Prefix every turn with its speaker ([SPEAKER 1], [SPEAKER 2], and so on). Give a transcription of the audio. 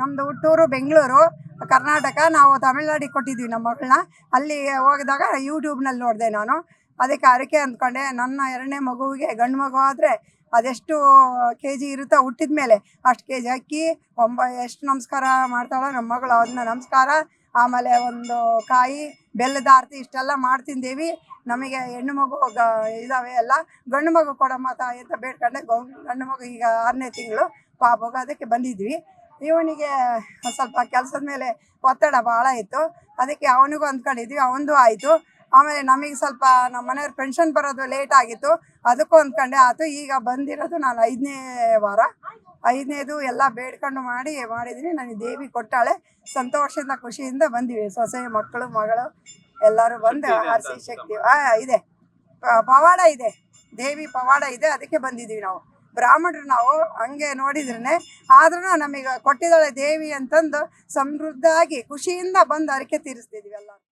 [SPEAKER 1] ನಮ್ದು ಹುಟ್ಟೂರು ಬೆಂಗಳೂರು, ಕರ್ನಾಟಕ. ನಾವು ತಮಿಳ್ನಾಡಿಗೆ ಕೊಟ್ಟಿದ್ವಿ ನಮ್ಮ ಮಗಳನ್ನ. ಅಲ್ಲಿ ಹೋಗಿದಾಗ ಯೂಟ್ಯೂಬ್ನಲ್ಲಿ ನೋಡಿದೆ ನಾನು. ಅದಕ್ಕೆ ಅರಕೆ ಅಂದ್ಕೊಂಡೆ, ನನ್ನ ಎರಡನೇ ಮಗುವಿಗೆ ಗಂಡು ಮಗು ಆದರೆ ಅದೆಷ್ಟು ಕೆ ಜಿ ಇರುತ್ತೋ ಹುಟ್ಟಿದ ಮೇಲೆ ಅಷ್ಟು ಕೆ ಜಿ ಅಕ್ಕಿ ಒಂಬ, ಎಷ್ಟು ನಮಸ್ಕಾರ ಮಾಡ್ತಾಳೋ ನಮ್ಮ ಮಗಳು ಅದನ್ನ ನಮಸ್ಕಾರ. ಆಮೇಲೆ ಒಂದು ಕಾಯಿ, ಬೆಲ್ಲದ ಆರತಿ ಇಷ್ಟೆಲ್ಲ ಮಾಡ್ತಿದ್ದೇವಿ ನಮಗೆ ಹೆಣ್ಣು ಮಗು ಗ, ಇದಾವೆ ಎಲ್ಲ ಗಂಡು ಮಗು ಕೊಡಮ್ಮ ತಾಯಿ ಅಂತ ಬೇಡ್ಕೊಂಡೆ. ಗೌ, ಗಂಡು ಮಗು ಈಗ ಆರನೇ ತಿಂಗಳು. ಪಾಪಗ ಅದಕ್ಕೆ ಬಂದಿದ್ವಿ. ಇವನಿಗೆ ಸ್ವಲ್ಪ ಕೆಲಸದ ಮೇಲೆ ಒತ್ತಡ ಭಾಳ ಇತ್ತು. ಅದಕ್ಕೆ ಅವನಿಗೂ ಅಂದ್ಕೊಂಡಿದ್ವಿ ಅವನದು ಆಯಿತು. ಆಮೇಲೆ ನಮಗೆ ಸ್ವಲ್ಪ ನಮ್ಮ ಮನೆಯವ್ರ ಪೆನ್ಷನ್ ಬರೋದು ಲೇಟ್ ಆಗಿತ್ತು. ಅದಕ್ಕೂ ಅಂದ್ಕೊಂಡೆ ಆಯಿತು ಈಗ ಬಂದಿರೋದು ನಾನು ಐದನೇ ವಾರ. ಐದನೇದು ಎಲ್ಲ ಬೇಡ್ಕೊಂಡು ಮಾಡಿ ಮಾಡಿದ್ದೀನಿ ನನಗೆ ದೇವಿ ಕೊಟ್ಟಾಳೆ. ಸಂತೋಷದಿಂದ ಖುಷಿಯಿಂದ ಬಂದಿವಿ. ಸೊಸೆ ಮಕ್ಕಳು ಮಗಳು ಎಲ್ಲರೂ ಬಂದು ಹರಿಸಿ ಶಕ್ತಿ ಆ ಇದೆ. ಪವಾಡ ಇದೆ. ದೇವಿ ಪವಾಡ ಇದೆ. ಅದಕ್ಕೆ ಬಂದಿದ್ದೀವಿ ನಾವು. ಬ್ರಾಹ್ಮಣರು ನಾವು ಹಂಗೆ ನೋಡಿದ್ರೇ ಆದ್ರೂ ನಮಗೆ ಕೊಟ್ಟಿದ್ದಾಳೆ ದೇವಿ ಅಂತಂದು ಸಮೃದ್ಧಾಗಿ ಖುಷಿಯಿಂದ ಬಂದು ಅರಿಕೆ ತೀರಿಸ್ತಿದ್ವಿ ಎಲ್ಲ